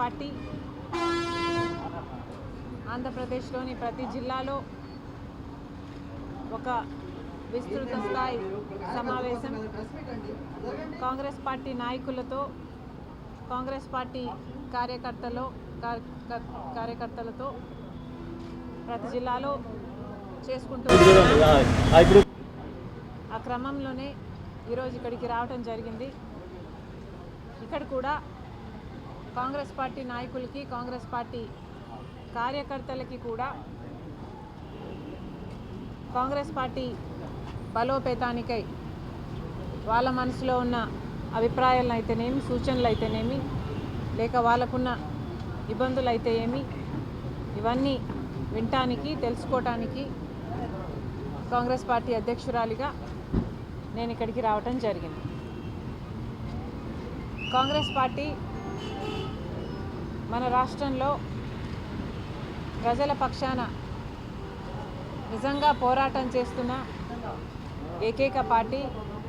Party ఆంధ్రప్రదేశ్లోని ప్రతి జిల్లాలో ఒక విస్తృత స్థాయి సమావేశం. కాంగ్రెస్ పార్టీ నాయకులతో కాంగ్రెస్ పార్టీ కార్యకర్తలు కార్యకర్తలతో ప్రతి జిల్లాలో చేసుకుంటూ ఆ క్రమంలోనే ఈరోజు ఇక్కడికి రావటం జరిగింది. ఇక్కడ కూడా కాంగ్రెస్ పార్టీ నాయకులకి కాంగ్రెస్ పార్టీ కార్యకర్తలకి కూడా కాంగ్రెస్ పార్టీ బలోపేతానికై వాళ్ళ మనసులో ఉన్న అభిప్రాయాలను అయితేనేమి సూచనలు అయితేనేమి లేక వాళ్ళకున్న ఇబ్బందులు అయితే ఏమి ఇవన్నీ వినటానికి తెలుసుకోవటానికి కాంగ్రెస్ పార్టీ అధ్యక్షురాలిగా నేను ఇక్కడికి రావటం జరిగింది. కాంగ్రెస్ పార్టీ మన రాష్ట్రంలో ప్రజల పక్షాన నిజంగా పోరాటం చేస్తున్న ఏకైక పార్టీ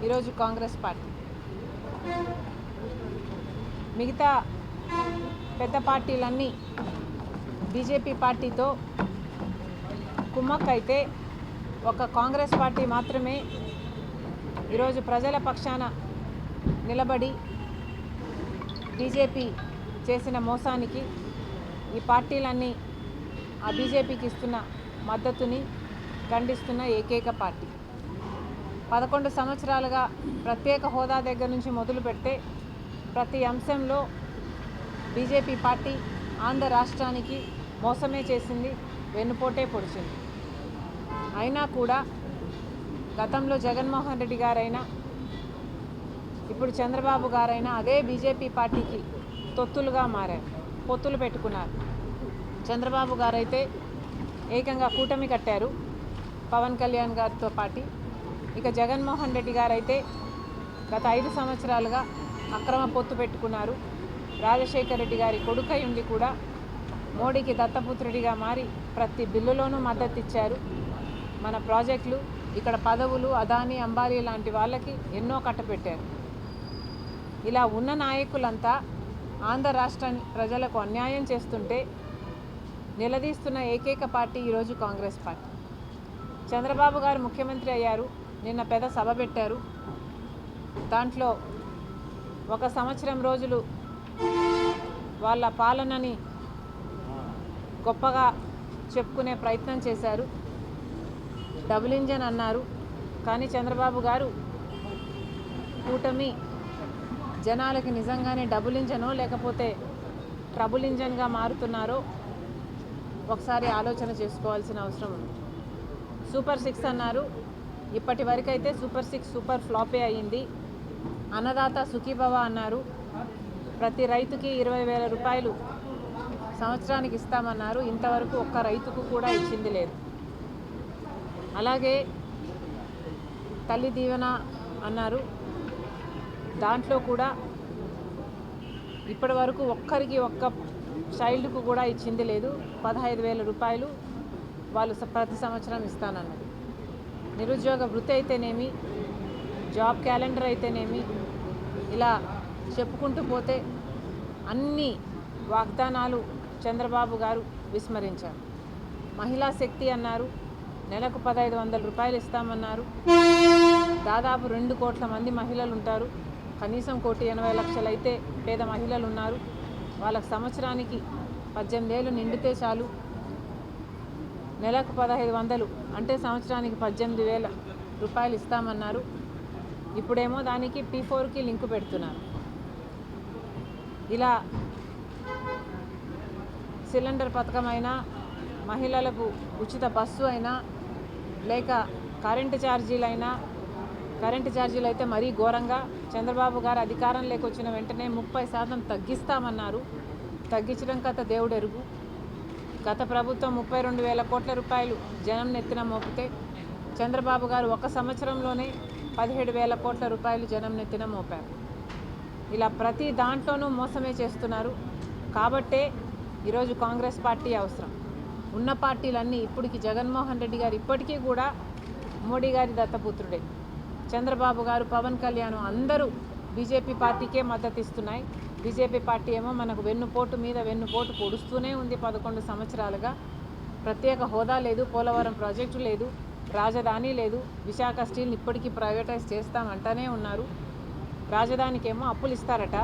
ఈరోజు కాంగ్రెస్ పార్టీ. మిగతా పెద్ద పార్టీలన్నీ బీజేపీ పార్టీతో కుమ్మక్కైతే ఒక కాంగ్రెస్ పార్టీ మాత్రమే ఈరోజు ప్రజల పక్షాన నిలబడి బీజేపీ చేసిన మోసానికి ఈ పార్టీలన్నీ ఆ బీజేపీకి ఇస్తున్న మద్దతుని ఖండిస్తున్న ఏకైక పార్టీ. పదకొండు సంవత్సరాలుగా ప్రత్యేక హోదా దగ్గర నుంచి మొదలు పెడితే ప్రతి అంశంలో బీజేపీ పార్టీ ఆంధ్ర రాష్ట్రానికి మోసమే చేసింది వెన్నుపోటే పొడిచింది. అయినా కూడా గతంలో జగన్మోహన్ రెడ్డి గారైనా ఇప్పుడు చంద్రబాబు గారైనా అదే బీజేపీ పార్టీకి తొత్తులుగా మారారు. పొత్తులు పెట్టుకున్నారు. చంద్రబాబు గారైతే ఏకంగా కూటమి కట్టారు. పవన్ కళ్యాణ్ గారితో పాటి. ఇక జగన్మోహన్ రెడ్డి గారైతే గత ఐదు సంవత్సరాలుగా అక్రమ పొత్తు పెట్టుకున్నారు. రాజశేఖర్ రెడ్డి గారి కొడుకై ఉండి కూడా మోడీకి దత్తపుత్రుడిగా మారి ప్రతి బిల్లులోనూ మద్దతు ఇచ్చారు. మన ప్రాజెక్టులు ఇక్కడ పదవులు అదాని అంబానీ లాంటి వాళ్ళకి ఎన్నో కట్టపెట్టారు. ఇలా ఉన్న నాయకులంతా ఆంధ్ర రాష్ట్ర ప్రజలకు అన్యాయం చేస్తుంటే నిలదీస్తున్న ఏకైక పార్టీ ఈరోజు కాంగ్రెస్ పార్టీ. చంద్రబాబు గారు ముఖ్యమంత్రి అయ్యారు నిన్న పెద్ద సభ పెట్టారు. దాంట్లో ఒక సంవత్సరం రోజులు వాళ్ళ పాలనని గొప్పగా చెప్పుకునే ప్రయత్నం చేశారు. డబుల్ ఇంజన్ అన్నారు. కానీ చంద్రబాబు గారు కూటమి జనాలకి నిజంగానే డబుల్ ఇంజనో లేకపోతే ట్రబుల్ ఇంజన్గా మారుతున్నారో ఒకసారి ఆలోచన చేసుకోవాల్సిన అవసరం ఉంది. సూపర్ సిక్స్ అన్నారు. ఇప్పటి వరకైతే సూపర్ సిక్స్ సూపర్ ఫ్లాపే అయ్యింది అన్నదాత సుఖీభవ అన్నారు. ప్రతి రైతుకి ఇరవై వేల రూపాయలు సంవత్సరానికి ఇస్తామన్నారు. ఇంతవరకు ఒక్క రైతుకు కూడా ఇచ్చింది లేదు. అలాగే తల్లి దీవెన అన్నారు. దాంట్లో కూడా ఇప్పటి వరకు ఒక్కరికి ఒక్క చైల్డ్కు కూడా ఇచ్చింది లేదు. పదహైదు వేల రూపాయలు వాళ్ళు ప్రతి సంవత్సరం ఇస్తానన్నది నిరుద్యోగ వృత్తి అయితేనేమి జాబ్ క్యాలెండర్ అయితేనేమి ఇలా చెప్పుకుంటూ పోతే అన్ని వాగ్దానాలు చంద్రబాబు గారు విస్మరించారు. మహిళా శక్తి అన్నారు నెలకు పదహైదు వందల రూపాయలు ఇస్తామన్నారు. దాదాపు రెండు కోట్ల మంది మహిళలు ఉంటారు. కనీసం కోటి ఎనభై లక్షలు అయితే పేద మహిళలు ఉన్నారు వాళ్ళకి సంవత్సరానికి పద్దెనిమిది ఏళ్ళు నిండితే చాలు. నెలకు పదహైదు వందలు అంటే సంవత్సరానికి పద్దెనిమిది వేల రూపాయలు ఇస్తామన్నారు. ఇప్పుడేమో దానికి పీ ఫోర్కి లింకు పెడుతున్నారు. ఇలా సిలిండర్ పథకం అయినా మహిళలకు ఉచిత బస్సు అయినా లేక కరెంటు ఛార్జీలైనా కరెంటు ఛార్జీలు అయితే మరీ ఘోరంగా చంద్రబాబు గారు అధికారం వచ్చిన వెంటనే ముప్పై శాతం తగ్గిస్తామన్నారు. తగ్గించడం కథ దేవుడెరుగు. గత ప్రభుత్వం ముప్పై రెండు వేల కోట్ల రూపాయలు జనం నెత్తిన మోపితే చంద్రబాబు గారు ఒక సంవత్సరంలోనే పదిహేడు వేల కోట్ల రూపాయలు జనం నెత్తిన మోపారు. ఇలా ప్రతి దాంట్లోనూ మోసమే చేస్తున్నారు. కాబట్టే ఈరోజు కాంగ్రెస్ పార్టీ అవసరం. ఉన్న పార్టీలన్నీ ఇప్పటికి జగన్మోహన్ రెడ్డి గారు ఇప్పటికీ కూడా మోడీ గారి దత్తపుత్రుడే. చంద్రబాబు గారు పవన్ కళ్యాణ్ అందరూ బీజేపీ పార్టీకే మద్దతు ఇస్తున్నాయి. బీజేపీ పార్టీ ఏమో మనకు వెన్నుపోటు మీద వెన్నుపోటు పొడుస్తూనే ఉంది పదకొండు సంవత్సరాలుగా. ప్రత్యేక హోదా లేదు పోలవరం ప్రాజెక్టు లేదు రాజధాని లేదు విశాఖ స్టీల్ని ఇప్పటికీ ప్రైవేటైజ్ చేస్తామంటనే ఉన్నారు. రాజధానికేమో అప్పులు ఇస్తారట.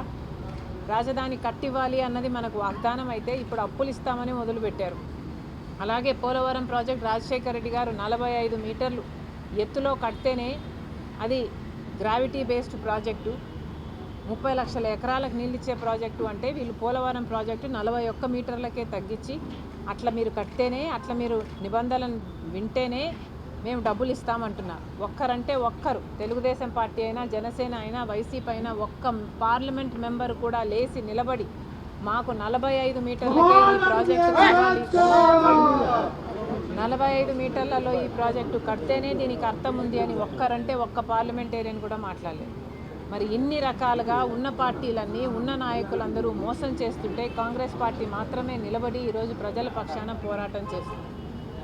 రాజధాని కట్టివ్వాలి అన్నది మనకు వాగ్దానం అయితే ఇప్పుడు అప్పులు ఇస్తామని మొదలుపెట్టారు. అలాగే పోలవరం ప్రాజెక్ట్ రాజశేఖర రెడ్డి గారు నలభై ఐదు మీటర్లు ఎత్తులో కడితేనే అది గ్రావిటీ బేస్డ్ ప్రాజెక్టు. ముప్పై లక్షల ఎకరాలకు నీళ్ళు ఇచ్చే ప్రాజెక్టు అంటే వీళ్ళు పోలవరం ప్రాజెక్టు నలభై ఒక్క మీటర్లకే తగ్గించి అట్లా మీరు కడితేనే అట్లా మీరు నిబంధనలను వింటేనే మేము డబ్బులు ఇస్తామంటున్నారు. ఒక్కరంటే ఒక్కరు తెలుగుదేశం పార్టీ అయినా జనసేన అయినా వైసీపీ అయినా ఒక్క పార్లమెంట్ మెంబర్ కూడా లేచి నిలబడి మాకు నలభై ఐదు మీటర్లకే ఈ ప్రాజెక్టు నలభై ఐదు మీటర్లలో ఈ ప్రాజెక్టు కడితేనే దీనికి అర్థం ఉంది అని ఒక్కరంటే ఒక్క పార్లమెంటేరియన్ కూడా మాట్లాడలేదు. మరి ఇన్ని రకాలుగా ఉన్న పార్టీలన్నీ ఉన్న నాయకులందరూ మోసం చేస్తుంటే కాంగ్రెస్ పార్టీ మాత్రమే నిలబడి ఈరోజు ప్రజల పక్షాన పోరాటం చేస్తుంది.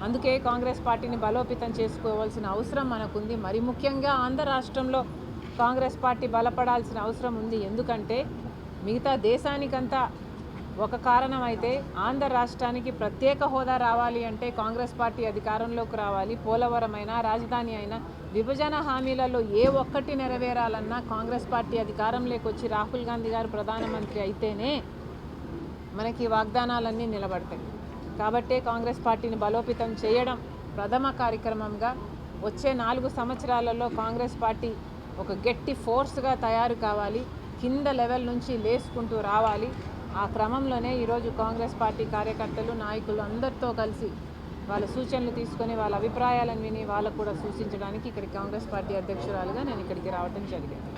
అందుకే కాంగ్రెస్ పార్టీని బలోపేతం చేసుకోవాల్సిన అవసరం మనకుంది. మరి ముఖ్యంగా ఆంధ్ర రాష్ట్రంలో కాంగ్రెస్ పార్టీ బలపడాల్సిన అవసరం ఉంది. ఎందుకంటే మిగతా దేశానికంతా ఒక కారణం అయితే ఆంధ్ర రాష్ట్రానికి ప్రత్యేక హోదా రావాలి అంటే కాంగ్రెస్ పార్టీ అధికారంలోకి రావాలి. పోలవరం అయినా రాజధాని అయినా విభజన హామీలలో ఏ ఒక్కటి నెరవేరాలన్నా కాంగ్రెస్ పార్టీ అధికారంలోకి వచ్చి రాహుల్ గాంధీ గారు ప్రధానమంత్రి అయితేనే మనకి వాగ్దానాలన్నీ నిలబడతాయి. కాబట్టే కాంగ్రెస్ పార్టీని బలోపేతం చేయడం ప్రథమ కార్యక్రమంగా వచ్చే నాలుగు సంవత్సరాలలో కాంగ్రెస్ పార్టీ ఒక గట్టి ఫోర్స్గా తయారు కావాలి. కింద లెవెల్ నుంచి లేసుకుంటూ రావాలి. ఆ క్రమంలోనే ఈరోజు కాంగ్రెస్ పార్టీ కార్యకర్తలు నాయకులు అందరితో కలిసి వాళ్ళ సూచనలు తీసుకొని వాళ్ళ అభిప్రాయాలను విని వాళ్ళకు కూడా సూచించడానికి ఇక్కడ కాంగ్రెస్ పార్టీ అధ్యక్షురాలుగా నేను ఇక్కడికి రావడం జరిగింది.